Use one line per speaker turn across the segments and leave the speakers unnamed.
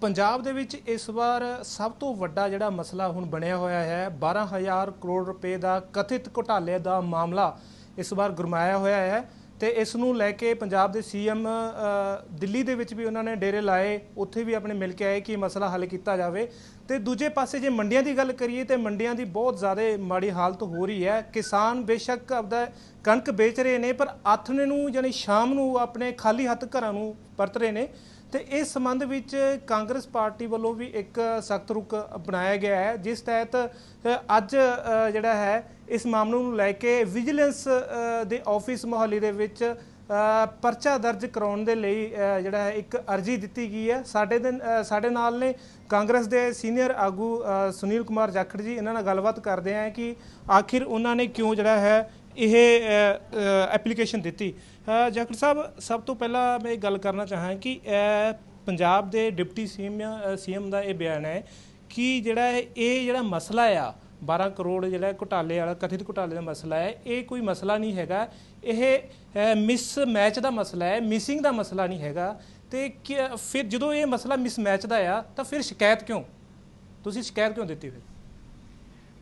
ਪੰਜਾਬ ਦੇ ਵਿੱਚ ਇਸ ਵਾਰ ਸਭ ਤੋਂ ਵੱਡਾ ਜਿਹੜਾ ਮਸਲਾ ਹੁਣ ਬਣਿਆ ਹੋਇਆ ਹੈ 12000 ਕਰੋੜ ਰੁਪਏ ਦਾ ਕਥਿਤ ਘੁਟਾਲੇ ਦਾ ਮਾਮਲਾ ਇਸ ਵਾਰ ਗੁਰਮਾਇਆ ਹੋਇਆ ਹੈ ਤੇ ਇਸ ਨੂੰ ਲੈ ਕੇ ਪੰਜਾਬ ਦੇ ਸੀਐਮ ਦਿੱਲੀ ਦੇ ਵਿੱਚ ਵੀ ਉਹਨਾਂ ਨੇ ਡੇਰੇ ਲਾਏ, ਉੱਥੇ ਵੀ ਆਪਣੇ ਮਿਲ ਕੇ ਆਏ ਕਿ ਇਹ ਮਸਲਾ ਹੱਲ ਕੀਤਾ ਜਾਵੇ। ਤੇ ਦੂਜੇ ਪਾਸੇ ਜੇ ਮੰਡੀਆਂ ਦੀ ਗੱਲ ਕਰੀਏ ਤੇ ਮੰਡੀਆਂ ਦੀ ਬਹੁਤ ਜ਼ਿਆਦਾ ਮਾੜੀ ਹਾਲਤ ਹੋ ਰਹੀ ਹੈ। ਕਿਸਾਨ ਬੇਸ਼ੱਕ ਆਪਦਾ ਕਣਕ ਵੇਚ ਰਹੇ ਨੇ, ਪਰ ਆਥਣੇ ਨੂੰ ਯਾਨੀ ਸ਼ਾਮ ਨੂੰ ਆਪਣੇ ਖਾਲੀ ਹੱਥ ਘਰਾਂ ਨੂੰ ਪਰਤ ਰਹੇ ਨੇ। ਤੇ ਇਸ ਸੰਬੰਧ ਵਿੱਚ ਕਾਂਗਰਸ ਪਾਰਟੀ ਵੱਲੋਂ ਵੀ ਇੱਕ ਸਖਤ ਰੁਖ ਬਣਾਇਆ ਗਿਆ ਹੈ, ਜਿਸ ਤਹਿਤ ਅੱਜ ਜਿਹੜਾ ਹੈ, ਇਸ ਮਾਮਲੇ ਨੂੰ ਲੈ ਕੇ ਵਿਜੀਲੈਂਸ ਦੇ ਆਫਿਸ ਮੋਹਾਲੀ ਦੇ ਵਿੱਚ ਪਰਚਾ ਦਰਜ ਕਰਾਉਣ ਦੇ ਲਈ ਜਿਹੜਾ ਹੈ, ਇੱਕ ਅਰਜੀ ਦਿੱਤੀ ਗਈ ਹੈ। ਸਾਡੇ ਦੇ ਸਾਡੇ ਨਾਲ ਨੇ ਕਾਂਗਰਸ ਦੇ ਸੀਨੀਅਰ ਆਗੂ ਸੁਨੀਲ ਕੁਮਾਰ ਜਾਖੜ ਜੀ। ਇਹਨਾਂ ਨਾਲ ਗੱਲਬਾਤ ਕਰਦੇ ਆਂ ਕਿ ਆਖਿਰ ਉਹਨਾਂ ਨੇ ਕਿਉਂ ਜਿਹੜਾ ਹੈ ਇਹ ਐਪਲੀਕੇਸ਼ਨ ਦਿੱਤੀ। ਅ, ਜਾਖੜ ਸਾਹਿਬ ਸਭ ਤੋਂ ਪਹਿਲਾਂ ਮੈਂ ਇਹ ਗੱਲ ਕਰਨਾ ਚਾਹਾਂ ਕਿ ਪੰਜਾਬ ਦੇ ਡਿਪਟੀ ਸੀਐਮ ਸੀਐਮ ਦਾ ਇਹ ਬਿਆਨ ਹੈ ਕਿ ਜਿਹੜਾ ਇਹ ਜਿਹੜਾ ਮਸਲਾ ਆ 12 ਕਰੋੜ ਜਿਹੜਾ ਘੁਟਾਲੇ ਵਾਲਾ ਕਥਿਤ ਘੁਟਾਲੇ ਦਾ ਮਸਲਾ ਹੈ ਇਹ ਕੋਈ ਮਸਲਾ ਨਹੀਂ ਹੈਗਾ। ਇਹ ਮਿਸ ਮੈਚ ਦਾ ਮਸਲਾ ਹੈ ਮਿਸਿੰਗ ਦਾ ਮਸਲਾ ਨਹੀਂ ਹੈਗਾ। ਤੇ ਕਿ- ਫਿਰ ਜਦੋਂ ਇਹ ਮਸਲਾ ਮਿਸ ਮੈਚ ਦਾ ਆ ਤਾਂ ਫਿਰ ਸ਼ਿਕਾਇਤ ਕਿਉਂ? ਤੁਸੀਂ ਸ਼ਿਕਾਇਤ ਕਿਉਂ ਦਿੱਤੀ ਫਿਰ?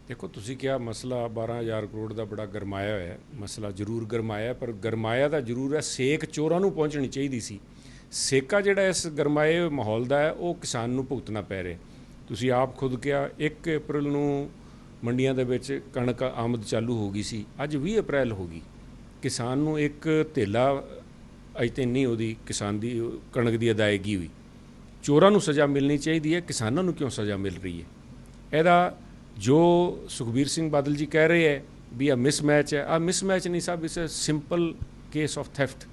ਦੇਖੋ, ਤੁਸੀਂ ਕਿਹਾ ਮਸਲਾ 12000 ਕਰੋੜ ਦਾ ਬੜਾ ਗਰਮਾਇਆ ਹੋਇਆ ਮਸਲਾ ਜ਼ਰੂਰ ਗਰਮਾਇਆ ਪਰ ਗਰਮਾਇਆ ਤਾਂ ਜ਼ਰੂਰ ਹੈ। ਸੇਕ ਚੋਰਾਂ ਨੂੰ ਪਹੁੰਚਣੀ ਚਾਹੀਦੀ ਸੀ। ਸੇਕਾ ਜਿਹੜਾ ਇਸ ਗਰਮਾਏ ਮਾਹੌਲ ਦਾ ਹੈ, ਉਹ ਕਿਸਾਨ ਨੂੰ ਭੁਗਤਣਾ ਪੈ ਰਿਹਾ ਤੁਸੀਂ ਆਪ ਖੁਦ ਕਿਹਾ 1 ਅਪ੍ਰੈਲ ਨੂੰ ਮੰਡੀਆਂ ਦੇ ਵਿੱਚ ਕਣਕ ਆਮਦ ਚਾਲੂ ਹੋ ਗਈ ਸੀ। ਅੱਜ 20 ਅਪ੍ਰੈਲ ਹੋ ਗਈ। ਕਿਸਾਨ ਨੂੰ ਇੱਕ ਧੇਲਾ, ਅਜ ਤੇ ਨਹੀਂ ਉਹਦੀ ਕਿਸਾਨ ਦੀ, ਕਣਕ ਦੀ ਅਦਾਇਗੀ ਹੋਈ। ਚੋਰਾਂ ਨੂੰ ਸਜ਼ਾ ਮਿਲਣੀ ਚਾਹੀਦੀ ਹੈ। ਕਿਸਾਨਾਂ ਨੂੰ ਕਿਉਂ ਸਜ਼ਾ ਮਿਲ ਰਹੀ ਹੈ? ਇਹਦਾ ਜੋ ਸੁਖਬੀਰ ਸਿੰਘ ਬਾਦਲ ਜੀ ਕਹਿ ਰਹੇ ਹੈ ਵੀ ਆ ਮਿਸਮੈਚ ਹੈ ਆ ਮਿਸਮੈਚ ਨਹੀਂ ਸਾਹਿਬ ਇਸ ਸਿੰਪਲ ਕੇਸ ਆਫ ਥੈਫਟ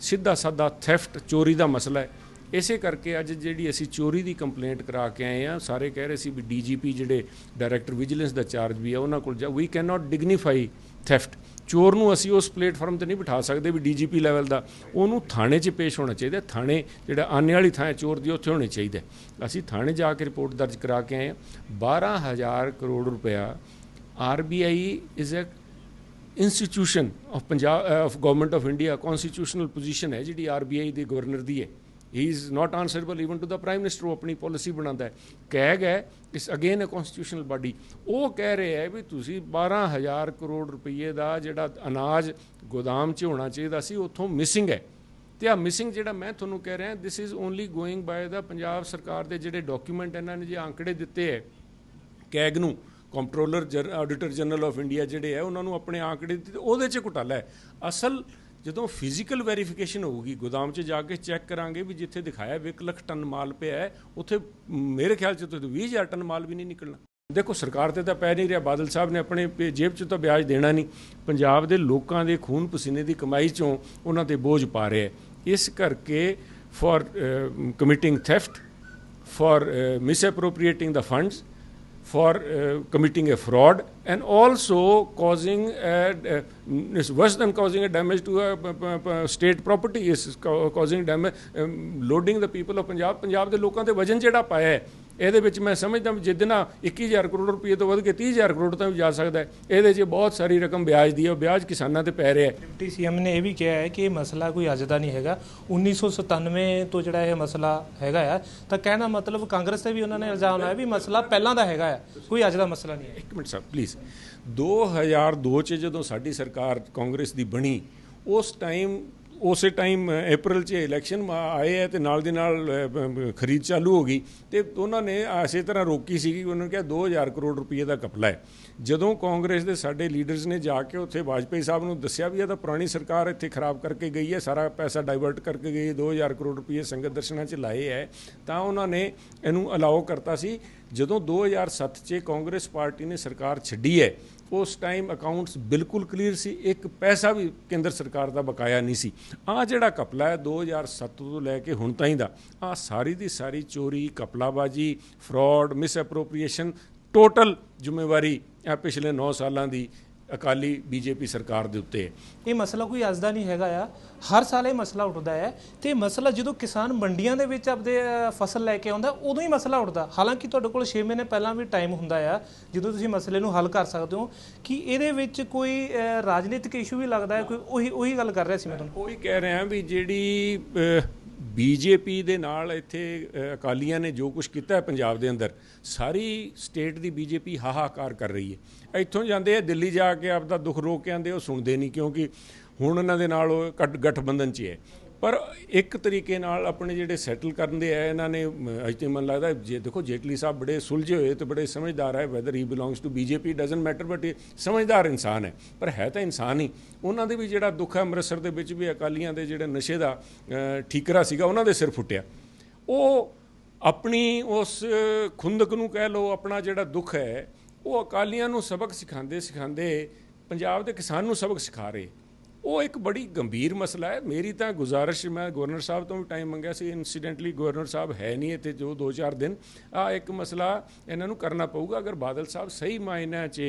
ਸਿੱਧਾ ਸਾਦਾ ਥੈਫਟ ਚੋਰੀ ਦਾ ਮਸਲਾ ਹੈ। ਇਸੇ ਕਰਕੇ ਅੱਜ ਜਿਹੜੀ ਅਸੀਂ ਚੋਰੀ ਦੀ ਕੰਪਲੇਂਟ ਕਰਾ ਕੇ ਆਏ ਆ ਸਾਰੇ ਕਹਿ ਰਹੇ ਸੀ ਵੀ ਡੀਜੀਪੀ ਜਿਹੜੇ ਡਾਇਰੈਕਟਰ ਵਿਜੀਲੈਂਸ ਦਾ ਚਾਰਜ ਵੀ ਆ ਉਹਨਾਂ ਕੋਲ ਜਾ ਵੀ ਕੈਨ ਨਾਟ ਡਿਗਨੀਫਾਈ ਥੈਫਟ ਚੋਰ ਨੂੰ ਅਸੀਂ ਉਸ ਪਲੇਟਫਾਰਮ ਤੇ ਨਹੀਂ ਬਿਠਾ ਸਕਦੇ ਵੀ ਡੀਜੀਪੀ ਲੈਵਲ ਦਾ। ਉਹਨੂੰ ਥਾਣੇ 'ਚ ਪੇਸ਼ ਹੋਣਾ ਚਾਹੀਦਾ। ਥਾਣੇ ਜਿਹੜਾ ਆਨੇ ਵਾਲੀ ਥਾਂ ਹੈ, ਚੋਰ ਦੀ, ਉੱਥੇ ਹੋਣੀ ਚਾਹੀਦਾ। ਅਸੀਂ ਥਾਣੇ ਜਾ ਕੇ ਰਿਪੋਰਟ ਦਰਜ ਕਰਾ ਕੇ ਆਏ ਹਾਂ। 12000 ਕਰੋੜ ਰੁਪਇਆ RBI is a institution of Punjab of government of India constitutional position ਹੈ, ਜਿਹੜੀ ਆਰਬੀਆਈ ਦੇ ਗਵਰਨਰ ਦੀ ਹੈ। He is not answerable even to the prime minister ਉਹ ਆਪਣੀ ਪਾਲਿਸੀ ਬਣਾਉਂਦਾ ਹੈ ਕੈਗ ਹੈ ਇਸ ਅਗੇਨ ਅ ਕਨਸਟੀਟਿਊਸ਼ਨਲ ਬਾਡੀ ਉਹ ਕਹਿ ਰਹੇ ਹੈ ਵੀ ਤੁਸੀਂ 12000 ਕਰੋੜ ਰੁਪਏ ਦਾ ਜਿਹੜਾ ਅਨਾਜ ਗੋਦਾਮ 'ਚ ਹੋਣਾ ਚਾਹੀਦਾ ਸੀ ਉੱਥੋਂ ਮਿਸਿੰਗ ਹੈ ਤੇ ਆ ਮਿਸਿੰਗ ਜਿਹੜਾ ਮੈਂ ਤੁਹਾਨੂੰ ਕਹਿ ਰਿਹਾ this is only going by the Punjab ਸਰਕਾਰ ਦੇ ਜਿਹੜੇ ਡਾਕੂਮੈਂਟ ਇਹਨਾਂ ਨੇ ਜੇ ਆંકੜੇ ਦਿੱਤੇ ਹੈ ਕੈਗ ਨੂੰ controller auditor general of India ਜਿਹੜੇ ਹੈ ਉਹਨਾਂ ਨੂੰ ਆਪਣੇ ਆਂਕੜੇ ਦਿੱਤੇ ਉਹਦੇ 'ਚ ਘੁਟਾਲਾ ਹੈ ਅਸਲ ਜਦੋਂ ਫਿਜ਼ੀਕਲ ਵੈਰੀਫਿਕੇਸ਼ਨ ਹੋਊਗੀ, ਗੋਦਾਮ 'ਚ ਜਾ ਕੇ ਚੈੱਕ ਕਰਾਂਗੇ ਵੀ ਜਿੱਥੇ ਦਿਖਾਇਆ ਵੀ 1 ਲੱਖ ਟਨ ਮਾਲ ਪਿਆ ਹੈ, ਉੱਥੇ ਮੇਰੇ ਖਿਆਲ 'ਚ ਤਾਂ 20000 ਟਨ ਮਾਲ ਵੀ ਨਹੀਂ ਨਿਕਲਣਾ। ਦੇਖੋ, ਸਰਕਾਰ ਤੇ ਤਾਂ ਪੈ ਨਹੀਂ ਰਿਹਾ, ਬਾਦਲ ਸਾਹਿਬ ਨੇ ਆਪਣੇ ਜੇਬ 'ਚ ਤਾਂ ਵਿਆਜ ਦੇਣਾ ਨਹੀਂ। ਪੰਜਾਬ ਦੇ ਲੋਕਾਂ ਦੇ ਖੂਨ ਪਸੀਨੇ ਦੀ ਕਮਾਈ 'ਚੋਂ ਉਹਨਾਂ ਤੇ ਬੋਝ ਪਾ ਰਿਹਾ ਇਸ ਕਰਕੇ for committing theft for misappropriating the funds for uh, committing a fraud and also causing a, uh, is worse than causing a damage to a p- p- p- state property is ca- causing damage um, loading the people of Punjab Punjab ਦੇ ਲੋਕਾਂ ਤੇ ਵਜਨ ਜਿਹੜਾ ਪਾਇਆ ਹੈ ਇਹਦੇ ਵਿੱਚ ਮੈਂ ਸਮਝਦਾ ਵੀ ਜਿੱਦ ਨਾ 21000 ਕਰੋੜ ਰੁਪਏ ਤੋਂ ਵੱਧ ਕੇ 30000 ਕਰੋੜ ਤੱਕ ਵੀ ਜਾ ਸਕਦਾ ਹੈ ਇਹਦੇ 'ਚ ਬਹੁਤ ਸਾਰੀ ਰਕਮ ਵਿਆਜ ਦੀ ਹੈ ਉਹ ਵਿਆਜ ਕਿਸਾਨਾਂ ਤੇ ਪੈ ਰਿਹਾ ਹੈ।
ਡਿਪਟੀ ਸੀਐਮ ਨੇ ਇਹ ਵੀ ਕਿਹਾ ਹੈ ਕਿ ਇਹ ਮਸਲਾ ਕੋਈ ਅੱਜ ਦਾ ਨਹੀਂ ਹੈਗਾ। 1997 ਤੋਂ ਜਿਹੜਾ ਇਹ ਮਸਲਾ ਹੈਗਾ ਆ ਤਾਂ ਕਹਿਣਾ ਮਤਲਬ ਕਾਂਗਰਸ ਤੇ ਵੀ ਉਹਨਾਂ ਨੇ ਇਲਜ਼ਾਮ ਲਾਇਆ ਵੀ ਮਸਲਾ ਪਹਿਲਾਂ ਦਾ ਹੈਗਾ ਆ ਕੋਈ ਅੱਜ ਦਾ ਮਸਲਾ ਨਹੀਂ ਹੈ।
ਇੱਕ ਮਿੰਟ ਸਾਹਿਬ ਪਲੀਜ਼ 2002 ਚ ਜਦੋਂ ਸਾਡੀ ਸਰਕਾਰ ਕਾਂਗਰਸ ਦੀ ਬਣੀ ਉਸ ਟਾਈਮ ਉਸੇ ਟਾਈਮ ਅਪ੍ਰੈਲ 'ਚ ਇਲੈਕਸ਼ਨ ਆਏ ਹੈ ਤੇ ਨਾਲ ਦੇ ਨਾਲ ਖਰੀਦ ਚਾਲੂ ਹੋ ਗਈ ਤੇ ਉਹਨਾਂ ਨੇ ਇਸੇ ਤਰ੍ਹਾਂ ਰੋਕੀ ਸੀ ਕਿ ਉਹਨਾਂ ਨੇ ਕਿਹਾ 2000 ਕਰੋੜ ਰੁਪਏ ਦਾ ਕਪਲਾ ਹੈ। ਜਦੋਂ ਕਾਂਗਰਸ ਦੇ ਸਾਡੇ ਲੀਡਰਸ ਨੇ ਜਾ ਕੇ ਉੱਥੇ ਵਾਜਪੇਈ ਸਾਹਿਬ ਨੂੰ ਦੱਸਿਆ ਵੀ ਇਹ ਤਾਂ ਪੁਰਾਣੀ ਸਰਕਾਰ ਇੱਥੇ ਖਰਾਬ ਕਰਕੇ ਗਈ ਹੈ, ਸਾਰਾ ਪੈਸਾ ਡਾਈਵਰਟ ਕਰਕੇ ਗਈ ਹੈ 2000 ਕਰੋੜ ਰੁਪਏ ਸੰਗਤ ਦਰਸ਼ਨਾਂ 'ਚ ਲਾਏ ਹੈ, ਤਾਂ ਉਹਨਾਂ ਨੇ ਇਹਨੂੰ ਅਲਾਓ ਕਰਤਾ ਸੀ। ਜਦੋਂ 2007 'ਚ ਕਾਂਗਰਸ ਪਾਰਟੀ ਨੇ ਸਰਕਾਰ ਛੱਡੀ ਹੈ ਉਸ ਟਾਈਮ ਅਕਾਊਂਟਸ ਬਿਲਕੁਲ ਕਲੀਅਰ ਸੀ, ਇੱਕ ਪੈਸਾ ਵੀ ਕੇਂਦਰ ਸਰਕਾਰ ਦਾ ਬਕਾਇਆ ਨਹੀਂ ਸੀ। ਆ ਜਿਹੜਾ ਕਪਲਾ ਹੈ 2007 ਤੋਂ ਲੈ ਕੇ ਹੁਣ ਤਾਈਂ ਦਾ ਆ ਸਾਰੀ ਦੀ ਸਾਰੀ ਚੋਰੀ, ਕਪਲਾਬਾਜੀ ਫਰਾਡ ਮਿਸਐਪਰੋਪਰੀਏਸ਼ਨ ਟੋਟਲ ਜ਼ਿੰਮੇਵਾਰੀ ਆ ਪਿਛਲੇ 9 ਸਾਲਾਂ ਦੀ ਅਕਾਲੀ ਬੀਜੇਪੀ ਸਰਕਾਰ ਦੇ ਉੱਤੇ।
ਇਹ ਮਸਲਾ ਕੋਈ ਅੱਜ ਦਾ ਨਹੀਂ ਹੈਗਾ ਆ। ਹਰ ਸਾਲ ਇਹ ਮਸਲਾ ਉੱਠਦਾ ਹੈ ਤੇ ਮਸਲਾ ਜਦੋਂ ਕਿਸਾਨ ਮੰਡੀਆਂ ਦੇ ਵਿੱਚ ਆਪਦੇ ਫਸਲ ਲੈ ਕੇ ਆਉਂਦਾ ਉਦੋਂ ਹੀ ਮਸਲਾ ਉੱਠਦਾ। ਹਾਲਾਂਕਿ ਤੁਹਾਡੇ ਕੋਲ 6 ਮਹੀਨੇ ਪਹਿਲਾਂ ਵੀ ਟਾਈਮ ਹੁੰਦਾ ਆ ਜਦੋਂ ਤੁਸੀਂ ਮਸਲੇ ਨੂੰ ਹੱਲ ਕਰ ਸਕਦੇ ਹੋ ਕਿ ਇਹਦੇ ਵਿੱਚ ਕੋਈ ਰਾਜਨੀਤਿਕ ਇਸ਼ੂ ਵੀ ਲੱਗਦਾ ਹੈ ਕੋਈ ਉਹੀ ਉਹੀ ਗੱਲ ਕਰ ਰਿਹਾ ਸੀ ਮੈਂ ਤੁਹਾਨੂੰ।
ਉਹੀ ਕਹਿ ਰਿਹਾ ਵੀ ਜਿਹੜੀ ਬੀਜੇਪੀ ਦੇ ਨਾਲ ਇੱਥੇ ਅਕਾਲੀਆਂ ਨੇ ਜੋ ਕੁਝ ਕੀਤਾ ਹੈ ਪੰਜਾਬ ਦੇ ਅੰਦਰ, ਸਾਰੀ ਸਟੇਟ ਦੀ ਬੀਜੇਪੀ ਹਾਹਾਕਾਰ ਕਰ ਰਹੀ ਹੈ। ਇੱਥੋਂ ਜਾਂਦੇ ਆ, ਦਿੱਲੀ ਜਾ ਕੇ ਆਪਦਾ ਦੁੱਖ ਰੋਕ ਕੇ ਆਂਦੇ ਉਹ ਸੁਣਦੇ ਨਹੀਂ ਕਿਉਂਕਿ ਹੁਣ ਉਹਨਾਂ ਦੇ ਨਾਲ ਉਹ ਗੱਠ ਗਠਬੰਧਨ 'ਚ ਹੈ। ਪਰ ਇੱਕ ਤਰੀਕੇ ਨਾਲ ਆਪਣੇ ਜਿਹੜੇ ਸੈਟਲ ਕਰਨ ਦੇ ਆ ਇਹਨਾਂ ਨੇ ਮ, ਅੱਜ ਤੇ ਮਨ ਲੱਗਦਾ ਜੇ ਦੇਖੋ ਜੇਟਲੀ ਸਾਹਿਬ ਬੜੇ ਸੁਲਝੇ ਹੋਏ ਤੇ ਬੜੇ ਸਮਝਦਾਰ ਹੈ whether he belongs to BJP doesn't matter but ਸਮਝਦਾਰ ਇਨਸਾਨ ਹੈ। ਪਰ ਹੈ ਤਾਂ ਇਨਸਾਨ ਹੀ। ਉਹਨਾਂ ਦੇ ਵੀ ਜਿਹੜਾ ਦੁੱਖ ਹੈ ਅੰਮ੍ਰਿਤਸਰ ਦੇ ਵਿੱਚ ਵੀ ਅਕਾਲੀਆਂ ਦੇ ਜਿਹੜੇ ਨਸ਼ੇ ਦਾ ਠੀਕਰਾ ਸੀਗਾ ਉਹਨਾਂ ਦੇ ਸਿਰ ਫੁੱਟਿਆ। ਉਹ ਆਪਣੀ ਉਸ ਖੁੰਦਕ ਨੂੰ ਕਹਿ ਲਓ ਆਪਣਾ ਜਿਹੜਾ ਦੁੱਖ ਹੈ ਉਹ ਅਕਾਲੀਆਂ ਨੂੰ ਸਬਕ ਸਿਖਾਉਂਦੇ ਸਿਖਾਉਂਦੇ ਪੰਜਾਬ ਦੇ ਕਿਸਾਨ ਨੂੰ ਸਬਕ ਸਿਖਾ ਰਹੇ। ਉਹ ਇੱਕ ਬੜੀ ਗੰਭੀਰ ਮਸਲਾ ਹੈ। ਮੇਰੀ ਤਾਂ ਗੁਜ਼ਾਰਿਸ਼, ਮੈਂ ਗਵਰਨਰ ਸਾਹਿਬ ਤੋਂ ਵੀ ਟਾਈਮ ਮੰਗਿਆ ਸੀ। ਇਨਸੀਡੈਂਟਲੀ ਗਵਰਨਰ ਸਾਹਿਬ ਹੈ ਨਹੀਂ ਇੱਥੇ ਜੋ 2-4 ਦਿਨ। ਆ ਇੱਕ ਮਸਲਾ ਇਹਨਾਂ ਨੂੰ ਕਰਨਾ ਪਊਗਾ। ਅਗਰ ਬਾਦਲ ਸਾਹਿਬ ਸਹੀ ਮਾਇਨਿਆਂ 'ਚ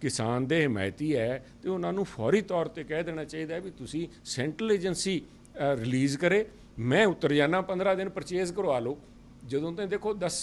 ਕਿਸਾਨ ਦੇ ਹਮਾਇਤੀ ਹੈ, ਤੇ ਉਹਨਾਂ ਨੂੰ ਫੌਰੀ ਤੌਰ ਤੇ ਕਹਿ ਦੇਣਾ ਚਾਹੀਦਾ ਹੈ ਵੀ ਤੁਸੀਂ ਸੈਂਟਰਲ ਏਜੰਸੀ ਰਿਲੀਜ਼ ਕਰੇ। ਮੈਂ ਉਤਰ ਜਾਣਾ 15 ਦਿਨ ਪਰਚੇਜ਼ ਕਰਵਾ ਲਓ। ਜਦੋਂ ਤਾਂ ਦੇਖੋ 10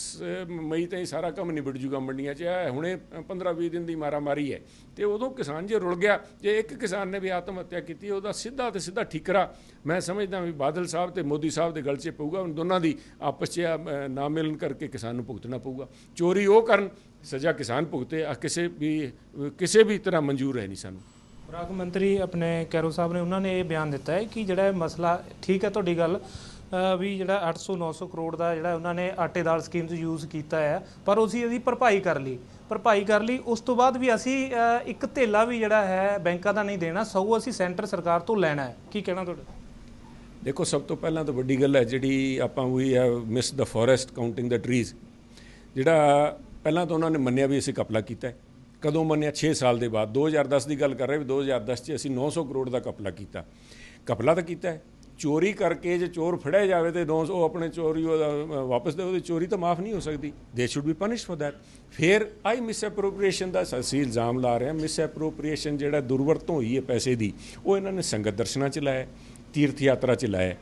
ਮਈ ਤਾਈਂ ਸਾਰਾ ਕੰਮ ਨਿਬੜ ਜੂਗਾ ਮੰਡੀਆਂ 'ਚ ਇਹ ਹੁਣੇ 15-20 ਦਿਨ ਦੀ ਮਾਰਾ ਮਾਰੀ ਹੈ। ਤੇ ਉਦੋਂ ਕਿਸਾਨ ਜੇ ਰੁਲ ਗਿਆ ਜੇ ਇੱਕ ਕਿਸਾਨ ਨੇ ਵੀ ਆਤਮ ਹੱਤਿਆ ਕੀਤੀ ਉਹਦਾ ਸਿੱਧਾ ਤੇ ਸਿੱਧਾ ਠੀਕਰਾ। ਮੈਂ ਸਮਝਦਾ ਵੀ ਬਾਦਲ ਸਾਹਿਬ ਤੇ ਮੋਦੀ ਸਾਹਿਬ ਦੇ ਗਲ 'ਚ ਪਊਗਾ ਉਹਨਾਂ ਦੋਨਾਂ ਦੀ ਆਪਸ 'ਚ ਅ, ਨਾ ਮਿਲਣ ਕਰਕੇ ਕਿਸਾਨ ਨੂੰ ਭੁਗਤਣਾ ਪਊਗਾ। ਚੋਰੀ ਉਹ ਕਰਨ ਸਜ਼ਾ ਕਿਸਾਨ ਭੁਗਤੇ ਆ ਕਿਸੇ ਵੀ ਕਿਸੇ ਵੀ ਤਰ੍ਹਾਂ ਮਨਜ਼ੂਰ ਹੈ ਨਹੀਂ ਸਾਨੂੰ।
ਖੁਰਾਕ ਮੰਤਰੀ ਆਪਣੇ ਕੈਰੋ ਸਾਹਿਬ ਨੇ ਉਹਨਾਂ ਨੇ ਇਹ ਬਿਆਨ ਦਿੱਤਾ ਹੈ ਕਿ ਜਿਹੜਾ ਮਸਲਾ ਠੀਕ ਹੈ ਤੁਹਾਡੀ ਗੱਲ ਵੀ ਜਿਹੜਾ 800 900 ਕਰੋੜ ਦਾ ਜਿਹੜਾ ਉਹਨਾਂ ਨੇ ਆਟੇ ਦਾਲ ਸਕੀਮ 'ਚ ਯੂਜ਼ ਕੀਤਾ ਹੈ। ਪਰ ਅਸੀਂ ਇਹਦੀ ਭਰਪਾਈ ਕਰ ਲਈ। ਭਰਪਾਈ ਕਰ ਲਈ। ਉਸ ਤੋਂ ਬਾਅਦ ਵੀ ਅਸੀਂ ਇੱਕ ਧੇਲਾ ਵੀ ਜਿਹੜਾ ਹੈ, ਬੈਂਕਾਂ ਦਾ ਨਹੀਂ ਦੇਣਾ। ਸਗੋਂ ਅਸੀਂ ਸੈਂਟਰ ਸਰਕਾਰ ਤੋਂ ਲੈਣਾ ਹੈ। ਕੀ ਕਹਿਣਾ ਤੁਹਾਡਾ?
ਦੇਖੋ, ਸਭ ਤੋਂ ਪਹਿਲਾਂ ਤਾਂ ਵੱਡੀ ਗੱਲ ਹੈ ਜਿਹੜੀ ਆਪਾਂ ਵੀ ਹੈ miss the forest counting the trees ਜਿਹੜਾ ਪਹਿਲਾਂ ਤਾਂ ਉਹਨਾਂ ਨੇ ਮੰਨਿਆ ਵੀ ਅਸੀਂ ਕਪਲਾ ਕੀਤਾ ਹੈ। ਕਦੋਂ ਮੰਨਿਆ? 6 ਸਾਲ ਦੇ ਬਾਅਦ। 2010 ਦੀ ਗੱਲ ਕਰ ਰਹੇ ਵੀ 2010 'ਚ ਅਸੀਂ 900 ਕਰੋੜ ਦਾ ਕਪਲਾ ਕੀਤਾ। ਕਪਲਾ ਤਾਂ ਕੀਤਾ ਹੈ। ਚੋਰੀ ਕਰਕੇ ਜੇ ਚੋਰ ਫੜਿਆ ਜਾਵੇ ਤੇ ਦੋਸ ਉਹ ਆਪਣੇ ਚੋਰੀ ਉਹਦਾ ਵਾਪਸ ਦੇ ਉਹਦੀ ਚੋਰੀ ਤਾਂ ਮਾਫ ਨਹੀਂ ਹੋ ਸਕਦੀ। They should be punished for that ਫਿਰ ਆਈ ਮਿਸ ਐਪਰੋਪ੍ਰੀਏਸ਼ਨ ਦਾ ਅਸੀਂ ਇਲਜ਼ਾਮ ਲਾ ਰਹੇ ਹਾਂ। ਮਿਸ ਐਪਰੋਪ੍ਰੀਏਸ਼ਨ ਜਿਹੜਾ ਦੁਰਵਰਤੋਂ ਹੋਈ ਹੈ ਪੈਸੇ ਦੀ, ਉਹ ਇਹਨਾਂ ਨੇ ਸੰਗਤ ਦਰਸ਼ਨਾਂ ਚ ਲਾਇਆ, ਤੀਰਥ ਯਾਤਰਾ ਚ ਲਾਇਆ।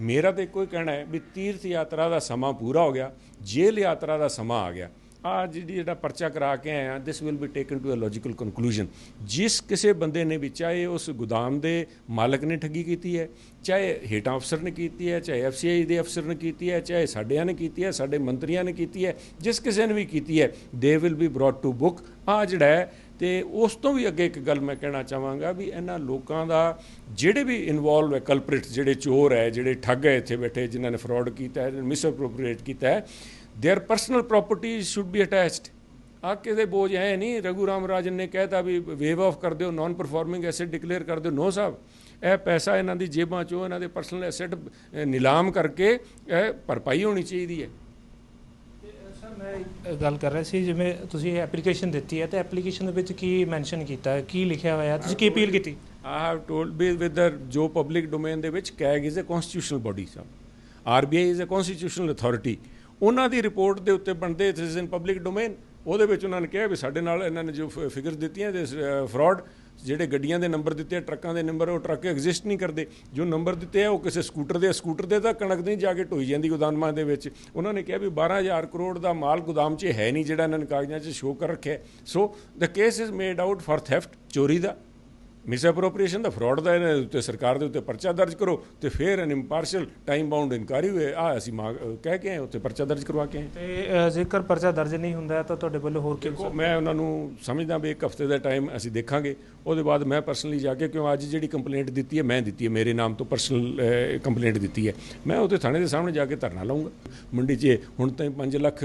ਮੇਰਾ ਤੇ ਕੋਈ ਕਹਿਣਾ ਹੈ ਵੀ ਤੀਰਥ ਯਾਤਰਾ ਦਾ ਸਮਾਂ ਪੂਰਾ ਹੋ ਗਿਆ। ਜੇਲ੍ਹ ਯਾਤਰਾ ਦਾ ਸਮਾਂ ਆ ਗਿਆ। ਆ ਜਿਹੜੀ ਜਿਹੜਾ ਪਰਚਾ ਕਰਾ ਕੇ ਆਇਆ this will be taken to a logical conclusion ਜਿਸ ਕਿਸੇ ਬੰਦੇ ਨੇ ਵੀ, ਚਾਹੇ ਉਸ ਗੋਦਾਮ ਦੇ ਮਾਲਕ ਨੇ ਠੱਗੀ ਕੀਤੀ ਹੈ, ਚਾਹੇ ਹੇਠਾਂ ਅਫਸਰ ਨੇ ਕੀਤੀ ਹੈ, ਚਾਹੇ ਐਫਸੀਆਈ ਦੇ ਅਫਸਰ ਨੇ ਕੀਤੀ ਹੈ, ਚਾਹੇ ਸਾਡਿਆਂ ਨੇ ਕੀਤੀ ਹੈ, ਸਾਡੇ ਮੰਤਰੀਆਂ ਨੇ ਕੀਤੀ ਹੈ, ਜਿਸ ਕਿਸੇ ਨੇ ਵੀ ਕੀਤੀ ਹੈ they will be brought to book ਆ ਜਿਹੜਾ ਹੈ, ਤੇ ਉਸ ਤੋਂ ਵੀ ਅੱਗੇ ਇੱਕ ਗੱਲ ਮੈਂ ਕਹਿਣਾ ਚਾਹਾਂਗਾ ਵੀ ਇਹਨਾਂ ਲੋਕਾਂ ਦਾ ਜਿਹੜੇ ਵੀ ਇਨਵੋਲਵ ਹੈ ਕਲਪ੍ਰਿਟ ਜਿਹੜੇ ਚੋਰ ਹੈ, ਜਿਹੜੇ ਠੱਗ ਹੈ ਇੱਥੇ ਬੈਠੇ, ਜਿਨ੍ਹਾਂ ਨੇ ਫਰਾਡ ਕੀਤਾ ਹੈ ਮਿਸਅਪਰੋਪਰੀਏਟ ਕੀਤਾ ਹੈ their personal properties should be attached ਆ ਕਿਤੇ ਬੋਝ ਹੈ ਨਹੀਂ ਰਘੂ ਰਾਮ ਰਾਜਨ ਨੇ ਕਹਿਤਾ ਵੀ ਵੇਵ ਆਫ ਕਰ ਦਿਓ ਨਾਨ ਪਰਫਾਰਮਿੰਗ ਐਸੈਟ ਡਿਕਲੇਅਰ ਕਰ ਦਿਓ ਨੋ ਸਾਹਿਬ ਇਹ ਪੈਸਾ ਇਹਨਾਂ ਦੀ ਜੇਬਾਂ ਚੋਂ ਇਹਨਾਂ ਦੇ ਪਰਸਨਲ ਐਸੈਟ ਨਿਲਾਮ ਕਰਕੇ ਇਹ ਭਰਪਾਈ ਹੋਣੀ ਚਾਹੀਦੀ ਹੈ
ਸਰ ਮੈਂ ਇੱਕ ਗੱਲ ਕਰ ਰਿਹਾ ਸੀ ਜਿਵੇਂ ਤੁਸੀਂ ਐਪਲੀਕੇਸ਼ਨ ਦਿੱਤੀ ਹੈ ਤੇ ਐਪਲੀਕੇਸ਼ਨ ਦੇ ਵਿੱਚ ਕੀ ਮੈਂਸ਼ਨ ਕੀਤਾ ਹੈ ਕੀ ਲਿਖਿਆ ਹੋਇਆ ਹੈ ਤੁਸੀਂ ਕੀ ਅਪੀਲ ਕੀਤੀ
I have told be with the ਜੋ ਪਬਲਿਕ ਡੋਮੇਨ ਦੇ ਵਿੱਚ CAG is a constitutional body Sahib RBI is a constitutional authority ਉਹਨਾਂ ਦੀ ਰਿਪੋਰਟ ਦੇ ਉੱਤੇ ਬਣਦੇ it is in public domain. ਉਹਦੇ ਵਿੱਚ ਉਹਨਾਂ ਨੇ ਕਿਹਾ ਵੀ ਸਾਡੇ ਨਾਲ ਇਹਨਾਂ ਨੇ ਜੋ ਫਿਗਰਸ ਦਿੱਤੀਆਂ ਤੇ ਫਰਾਡ, ਜਿਹੜੇ ਗੱਡੀਆਂ ਦੇ ਨੰਬਰ ਦਿੱਤੇ ਟਰੱਕਾਂ ਦੇ ਨੰਬਰ, ਉਹ ਟਰੱਕ ਐਗਜ਼ਿਸਟ ਨਹੀਂ ਕਰਦੇ। ਜੋ ਨੰਬਰ ਦਿੱਤੇ ਆ, ਉਹ ਕਿਸੇ ਸਕੂਟਰ ਦੇ ਸਕੂਟਰ ਦੇ ਤਾਂ ਕਣਕ ਨਹੀਂ ਜਾ ਕੇ ਢੋਈ ਜਾਂਦੀ ਗੋਦਾਮਾਂ ਦੇ ਵਿੱਚ। ਉਹਨਾਂ ਨੇ ਕਿਹਾ ਵੀ 12000 ਕਰੋੜ ਦਾ ਮਾਲ ਗੋਦਾਮ 'ਚ ਹੈ ਨਹੀਂ ਜਿਹੜਾ ਇਹਨਾਂ ਨੇ ਕਾਗਜ਼ਾਂ 'ਚ ਸ਼ੋਅ ਕਰ ਰੱਖਿਆ। So the case is made out for theft ਚੋਰੀ ਦਾ। ਮਿਸਐਪਰੋਪਰੀਏਸ਼ਨ ਦਾ ਫਰਾਡ ਦਾ ਇਹਨਾਂ ਦੇ ਉੱਤੇ ਸਰਕਾਰ ਦੇ ਉੱਤੇ ਪਰਚਾ ਦਰਜ ਕਰੋ ਤੇ ਫਿਰ an impartial time bound inquiry ਹੋਏ ਆ ਅਸੀਂ ਕਹਿ ਕੇ ਆਏ ਉੱਤੇ ਪਰਚਾ ਦਰਜ ਕਰਵਾ ਕੇ ਆਏ
ਤੇ ਜੇਕਰ ਪਰਚਾ ਦਰਜ ਨਹੀਂ ਹੁੰਦਾ ਤਾਂ ਤੁਹਾਡੇ ਵੱਲੋਂ ਹੋਰ ਕੀ
ਦੇਖੋ ਮੈਂ ਉਹਨਾਂ ਨੂੰ ਸਮਝਦਾ ਵੀ ਇੱਕ ਹਫ਼ਤੇ ਦਾ ਟਾਈਮ ਅਸੀਂ ਦੇਖਾਂਗੇ। ਉਹਦੇ ਬਾਅਦ ਮੈਂ ਪਰਸਨਲੀ ਜਾ ਕੇ ਕਿਉਂ ਅੱਜ ਜਿਹੜੀ ਕੰਪਲੇਂਟ ਦਿੱਤੀ ਹੈ ਮੈਂ ਦਿੱਤੀ ਹੈ ਮੇਰੇ ਨਾਮ ਤੋਂ ਪਰਸਨਲ ਕੰਪਲੇਂਟ ਦਿੱਤੀ ਹੈ। ਮੈਂ ਉਹਦੇ ਥਾਣੇ ਦੇ ਸਾਹਮਣੇ ਜਾ ਕੇ ਧਰਨਾ ਲਾਉਂਗਾ ਮੰਡੀ 'ਚ ਹੁਣ ਤਾਂ 5 ਲੱਖ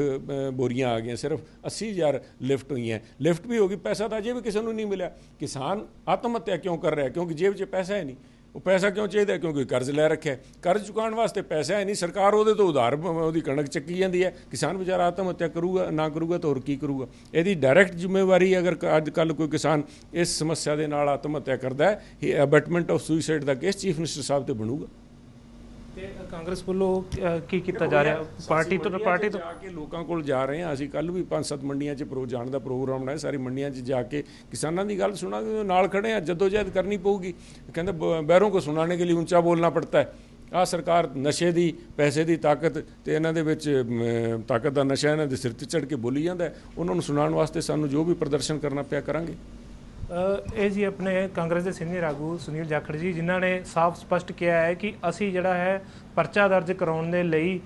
ਬੋਰੀਆਂ ਆ ਗਈਆਂ ਸਿਰਫ 80000 ਲਿਫਟ ਹੋਈਆਂ। ਲਿਫਟ ਵੀ ਹੋ ਗਈ ਪੈਸਾ ਤਾਂ ਅਜੇ ਵੀ ਕਿਸੇ ਨੂੰ ਨਹੀਂ ਮਿਲਿਆ। ਕਿਸਾਨ ਆਤਮ ਹੱਤਿਆ ਕਿਉਂ ਕਰ ਰਿਹਾ ਕਿਉਂਕਿ ਜੇਬ 'ਚ ਪੈਸਾ ਹੈ ਨਹੀਂ। ਉਹ ਪੈਸਾ ਕਿਉਂ ਚਾਹੀਦਾ ਕਿਉਂਕਿ ਕਰਜ਼ ਲੈ ਰੱਖਿਆ ਕਰਜ਼ ਚੁਕਾਉਣ ਵਾਸਤੇ ਪੈਸਾ ਹੈ ਨਹੀਂ। ਸਰਕਾਰ ਉਹਦੇ ਤੋਂ ਉਧਾਰ, ਉਹਦੀ ਕਣਕ ਚੱਕੀ ਜਾਂਦੀ ਹੈ। ਕਿਸਾਨ ਵਿਚਾਰਾ ਆਤਮ ਹੱਤਿਆ ਕਰੂਗਾ, ਨਾ ਕਰੂਗਾ ਤਾਂ ਹੋਰ ਕੀ ਕਰੂਗਾ? ਇਹਦੀ ਡਾਇਰੈਕਟ ਜ਼ਿੰਮੇਵਾਰੀ ਅਗਰ ਅੱਜ ਕੱਲ ਕੋਈ ਕਿਸਾਨ ਇਸ ਸਮੱਸਿਆ ਦੇ ਨਾਲ ਆਤਮ ਹੱਤਿਆ ਕਰਦਾ ਹੈ, ਇਹ ਅਬੈਟਮੈਂਟ ਆਫ ਸੁਸਾਈਡ ਦਾ ਕੇਸ ਚੀਫ ਮਿਨਿਸਟਰ ਸਾਹਿਬ ਤੇ ਬਣੂਗਾ।
ਕਾਂਗਰਸ ਵੱਲੋਂ ਕੀ ਕੀਤਾ ਜਾ ਰਿਹਾ? ਪਾਰਟੀ ਤੋਂ ਪਾਰਟੀ ਤੋਂ
ਜਾ ਕੇ ਲੋਕਾਂ ਕੋਲ ਜਾ ਰਹੇ ਹਾਂ ਅਸੀਂ ਕੱਲ ਵੀ ਪੰਜ ਸੱਤ ਮੰਡੀਆਂ 'ਚ ਪ੍ਰੋ ਜਾਣ ਦਾ ਪ੍ਰੋਗਰਾਮ ਬਣਾਇਆ ਸਾਰੀ ਮੰਡੀਆਂ 'ਚ ਜਾ ਕੇ ਕਿਸਾਨਾਂ ਦੀ ਗੱਲ ਸੁਣਾਂਗੇ ਨਾਲ ਖੜੇ ਆ ਜਦੋਜਹਿਦ ਕਰਨੀ ਪਊਗੀ। ਕਹਿੰਦੇ ਬੈਰੋਂ ਕੋ ਸੁਣਾਣੇ ਕੇ ਲਈ ਉੱਚਾ ਬੋਲਣਾ ਪੜਤਾ ਹੈ। ਆ ਸਰਕਾਰ ਨਸ਼ੇ ਦੀ ਪੈਸੇ ਦੀ ਤਾਕਤ ਤੇ ਇਹਨਾਂ ਦੇ ਵਿੱਚ ਤਾਕਤ ਦਾ ਨਸ਼ਾ ਇਹਨਾਂ ਦੇ ਸਿਰ ਤੇ ਚੜ ਕੇ ਬੋਲੀ ਜਾਂਦਾ। ਉਹਨਾਂ ਨੂੰ ਸੁਣਾਉਣ ਵਾਸਤੇ ਸਾਨੂੰ ਜੋ ਵੀ ਪ੍ਰਦਰਸ਼ਨ ਕਰਨਾ ਪਿਆ ਕਰਾਂਗੇ।
ਇਹ ਜੀ ਆਪਣੇ ਕਾਂਗਰਸ ਦੇ ਸੀਨੀਅਰ ਆਗੂ ਸੁਨੀਲ ਜਾਖੜ ਜੀ, ਜਿਨ੍ਹਾਂ ਨੇ ਸਾਫ਼ ਸਪਸ਼ਟ ਕਿਹਾ ਹੈ ਕਿ ਅਸੀਂ ਜਿਹੜਾ ਹੈ ਪਰਚਾ ਦਰਜ ਕਰਾਉਣ ਦੇ ਲਈ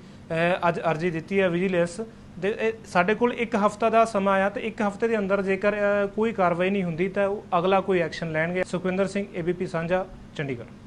ਅੱਜ ਅਰਜ਼ੀ ਦਿੱਤੀ ਹੈ ਵਿਜੀਲੈਂਸ ਦੇ। ਇਹ ਸਾਡੇ ਕੋਲ ਇੱਕ ਹਫਤਾ ਦਾ ਸਮਾਂ ਆ ਤੇ ਇੱਕ ਹਫ਼ਤੇ ਦੇ ਅੰਦਰ ਜੇਕਰ ਕੋਈ ਕਾਰਵਾਈ ਨਹੀਂ ਹੁੰਦੀ ਤਾਂ ਉਹ ਅਗਲਾ ਕੋਈ ਐਕਸ਼ਨ ਲੈਣਗੇ। ਸੁਖਵਿੰਦਰ ਸਿੰਘ ਏਬੀਪੀ ਸਾਂਝਾ, ਚੰਡੀਗੜ੍ਹ।